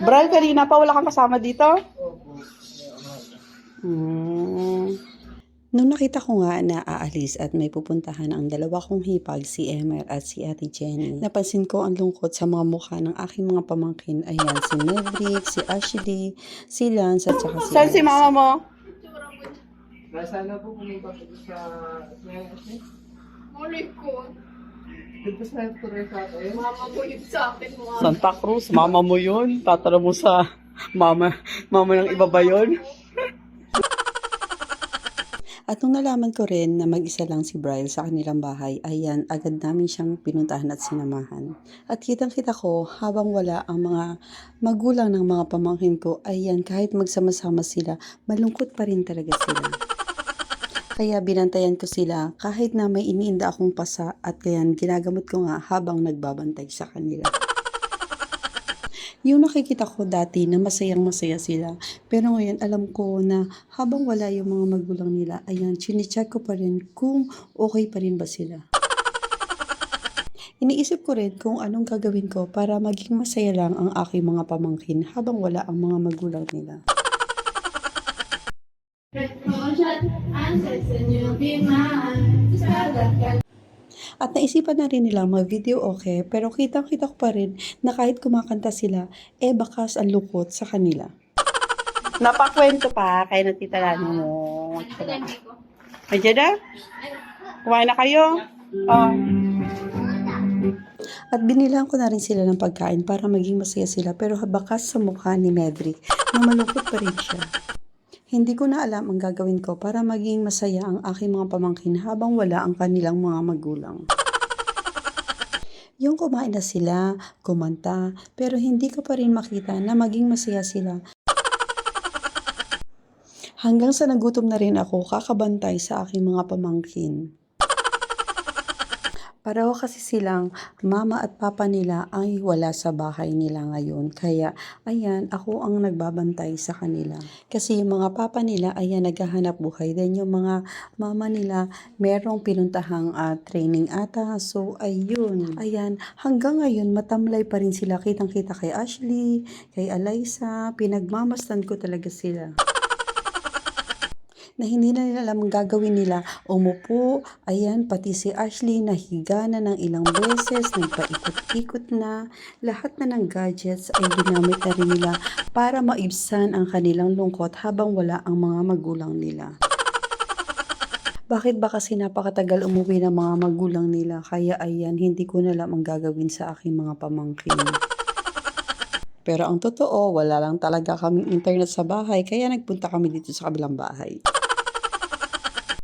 Bral, kanina pa wala kang kasama dito? Hmm. Nung nakita ko nga na aalis at may pupuntahan ang dalawa kong hipag, si Emer at si Ate Jenny, napansin ko ang lungkot sa mga mukha ng aking mga pamangkin. Ayan, si Maverick, si Ashley, si Lance at saka si Saan si mama mo? Nasa na po pumunta po sa... Malay ko. Mama mo yun sa akin. Mga Santa Cruz, mama mo yun. Tatara mo sa mama, mama ng iba ba yun? At nung nalaman ko rin na mag-isa lang si Brian sa kanilang bahay, ayan, agad namin siyang pinuntahan at sinamahan. At kitang-kita ko, habang wala ang mga magulang ng mga pamangkin ko, ayan, kahit magsama-sama sila, malungkot pa rin talaga sila. Kaya binantayan ko sila kahit na may iniinda akong pasa at kaya ginagamot ko nga habang nagbabantay sa kanila. Yung nakikita ko dati na masayang masaya sila. Pero ngayon alam ko na habang wala yung mga magulang nila, ayan, chinecheck ko pa rin kung okay pa rin ba sila. Iniisip ko rin kung anong gagawin ko para maging masaya lang ang aking mga pamangkin habang wala ang mga magulang nila. At naisipan na rin nila mag-video okay, pero kitang-kita ko pa rin na kahit kumakanta sila, eh bakas ang lungkot sa kanila. Napakwento pa kay na tita Lani mo. Nandiyan na? Kumain na kayo? Oh. At binilang ko na rin sila ng pagkain para maging masaya sila pero bakas sa mukha ni Medrick na malungkot pa rin siya. Hindi ko na alam ang gagawin ko para maging masaya ang aking mga pamangkin habang wala ang kanilang mga magulang. Yung kumain na sila, kumanta, pero hindi ko pa rin makita na maging masaya sila. Hanggang sa nagutom na rin ako kakabantay sa aking mga pamangkin. Pareho kasi silang mama at papa nila ay wala sa bahay nila ngayon. Kaya ayan, ako ang nagbabantay sa kanila. Kasi yung mga papa nila ayan naghahanap buhay. Then yung mga mama nila merong pinuntahang ah, training ata. So ayun, ayan, hanggang ngayon matamlay pa rin sila. Kitang kita kay Ashley, kay Eliza. Pinagmamastan ko talaga sila na hindi na nila alam gagawin nila. Umupo, ayan, pati si Ashley nahiga na ng ilang beses, nagpaikot-ikot na. Lahat na ng gadgets ay ginamit na rin nila para maibsan ang kanilang lungkot habang wala ang mga magulang nila. Bakit ba kasi napakatagal umuwi ng mga magulang nila? Kaya ayan, hindi ko na alam ang gagawin sa aking mga pamangkin. Pero ang totoo, wala lang talaga kaming internet sa bahay, kaya nagpunta kami dito sa kabilang bahay.